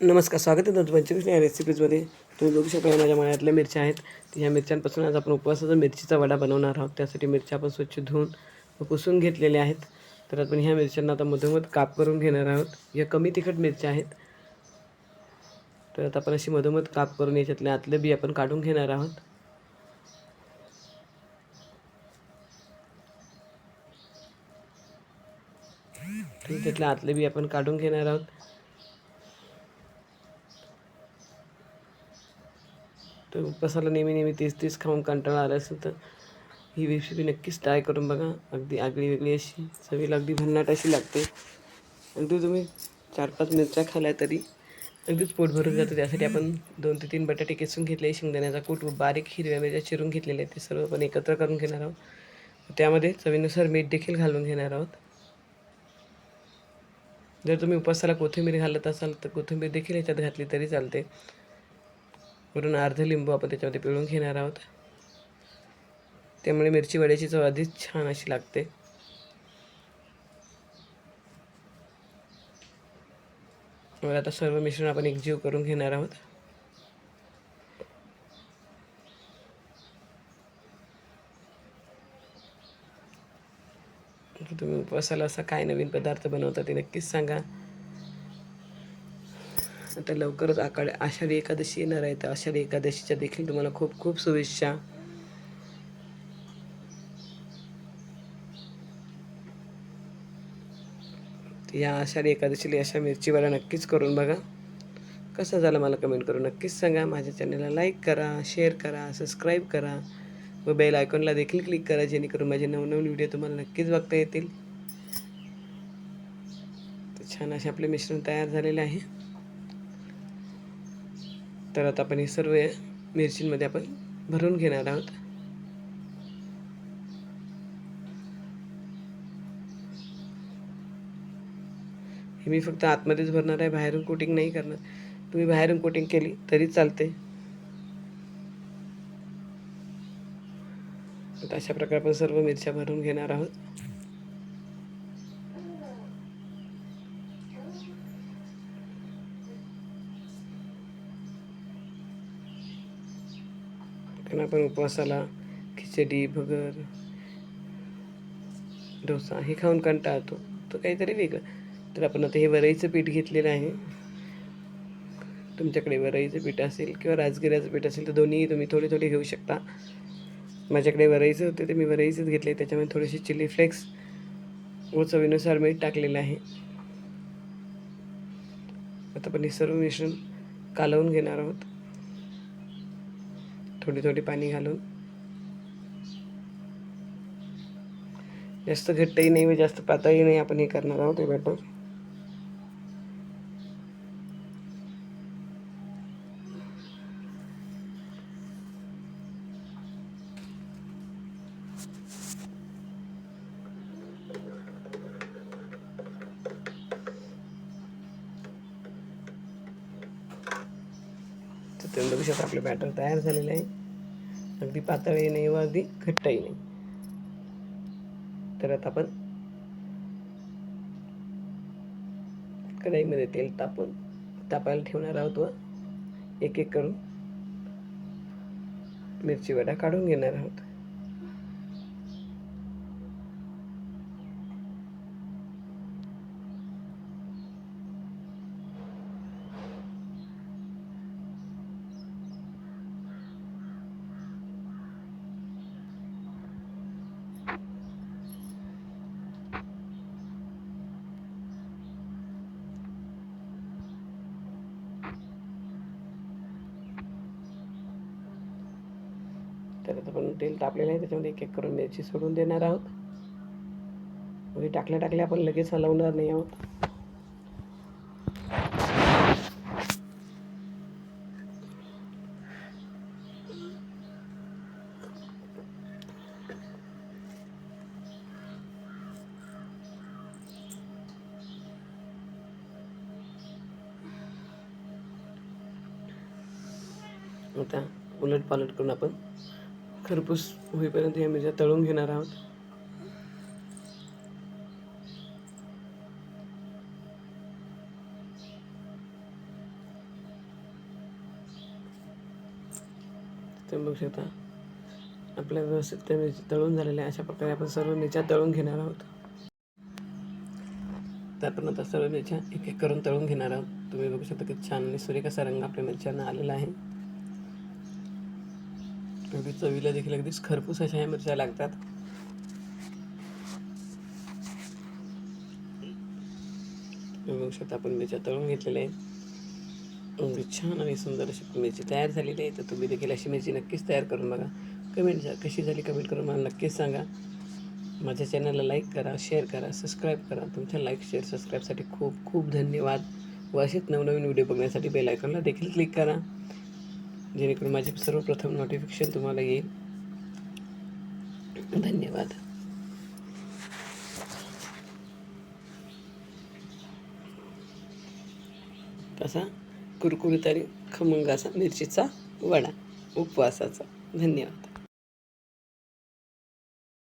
नमस्कार स्वागत आहे तुमचं पंचकृष्ण या रेसिपीजमध्ये. तुम्ही बघू शकता माझ्या मळ्यातल्या मिरच्या आहेत. ह्या मिरच्यांपासून आज आपण उपवासाचा मिरचीचा वडा बनवणार आहोत. त्यासाठी मिरच्या आपण स्वच्छ धुवून व पुसून घेतलेल्या आहेत. तर आपण ह्या मिरच्यांना आता मधोमध काप करून घेणार आहोत. या कमी तिखट मिरच्या आहेत. तर आता आपण अशी मधोमध काप करून याच्यातले आतलं बी आपण काढून घेणार आहोत. तर त्यातले आतले बी आपण काढून घेणार आहोत. उपवासाला नेहमी नेहमी तेच तेच खाऊन कंटाळा आला असेल तर ही रेसिपी नक्कीच ट्राय करून बघा. अगदी आगळी वेगळी अशी चवीला अगदी भन्नाट अशी लागते. अगदी तुम्ही चार पाच मिरच्या खाल्या तरी अगदीच पोट भरून जातं. त्यासाठी आपण दोन ते तीन बटाटे किसून घेतले शेंगदाण्याचा कूट बारीक हिरव्या मिरच्या चिरून घेतलेले आहेत. ते सर्व आपण एकत्र करून घेणार आहोत. त्यामध्ये चवीनुसार मीठ देखील घालून घेणार आहोत. जर तुम्ही उपवासाला कोथिंबीर घालत असाल तर कोथिंबीर देखील ह्याच्यात घातली तरी चालते. वरून अर्ध लिंबू आपण त्याच्यामध्ये पिळून घेणार आहोत. त्यामुळे मिरची वड्याची चव अधिक छान अशी लागते. मग आता सर्व मिश्रण आपण एकजीव करून घेणार आहोत. तुम्ही उपवासाला असा काय नवीन पदार्थ बनवता ते नक्कीच सांगा. तर लवकरच आकाड आषाढी एकादशी येणार आहे तर आषाढी एकादशीच्या देखील तुम्हाला खूप खूप शुभेच्छा. या आषाढी एकादशीला अशा मिरचीवाला नक्कीच करून बघा. कसा झाला मला कमेंट करून नक्कीच सांगा. माझ्या चॅनलला लाईक करा शेअर करा सबस्क्राईब करा. व बेल आयकॉनला देखील क्लिक करा जेणेकरून माझे नवनवीन व्हिडिओ तुम्हाला नक्कीच बघता येतील. तर छान असे आपले मिश्रण तयार झालेले आहे. तर आता आपण हे सर्व मिरचींमध्ये आपण भरून घेणार आहोत. हे मी फक्त आतमध्येच भरणार आहे बाहेरून कोटिंग नाही करणार. तुम्ही बाहेरून कोटिंग केली तरी चालते अशा प्रकारे आपण सर्व मिरच्या भरून घेणार आहोत. कारण आपण उपवासाला खिचडी भगर डोसा हे खाऊन कंटाळतो तो काहीतरी वेगळं. तर आपण आता हे वरईचं पीठ घेतलेलं आहे. तुमच्याकडे वरईचं पीठ असेल किंवा राजगिऱ्याचं पीठ असेल तर दोन्ही तुम्ही थोडे थोडे घेऊ शकता. माझ्याकडे वरईचं होते ते मी वरईचंच घेतले. त्याच्यामध्ये थोडेसे चिली फ्लेक्स व चवीनुसार मीठ टाकलेलं आहे. आता आपण हे सर्व मिश्रण कालवून घेणार आहोत. थोडी थोडी पाणी घालून. जास्त घट्टही नाही जास्त पातळी नाही आपण हे करणार आहोत हे बॅटर. तर तुम्ही बघू शकता आपलं बॅटर तयार झालेलं आहे. अगदी पातळही नाही व अगदी घट्टही नाही. तर आता आपण कढईमध्ये तेल तापून तापायला ठेवणार आहोत व एक एक करून मिरची वडा काढून घेणार आहोत. तर आता पण तेल तापलेलं आहे त्याच्यामध्ये एक एक करून मिरची सोडून देणार आहोत. म्हणजे टाकल्या टाकल्या आपण लगेच हलवणार नाही आहोत. आता उलट पालट करून आपण खरपूस होईपर्यंत हे मिरच्या तळून घेणार आहोत. तुम्ही बघू शकता आपल्या व्यवस्थित त्या मिरची तळून झालेल्या अशा प्रकारे आपण सर्व मिरच्या तळून घेणार आहोत. तर आपण आता सर्व मिरच्या एक एक करून तळून घेणार आहोत. तुम्ही बघू शकता की छान आणि सूर्य कसा रंग आपल्या मिरच्यांना आलेला आहे. अगदी चवीला देखील अगदीच खरपूस अशा ह्या मिरच्या लागतात. बघू शकता आपण मिरच्या तळून घेतलेल्या आहेत. अगदी छान आणि सुंदर अशी मिरची तयार झालेली आहे. तर तुम्ही देखील अशी मिरची नक्कीच तयार करून बघा. कमेंट जा कशी झाली कमेंट करून मला नक्कीच सांगा. माझ्या चॅनलला लाईक करा शेअर करा सबस्क्राईब करा. तुमच्या लाईक शेअर सबस्क्राईबसाठी खूप खूप धन्यवाद. व असेच नवनवीन व्हिडिओ बघण्यासाठी बेल आयकॉनला देखील क्लिक करा. जेणेकरून माझे सर्वप्रथम नोटिफिकेशन तुम्हाला येईल. धन्यवाद. कसा? कुरकुरीत आणि खमंग असा मिरचीचा वडा उपवासाचा. धन्यवाद.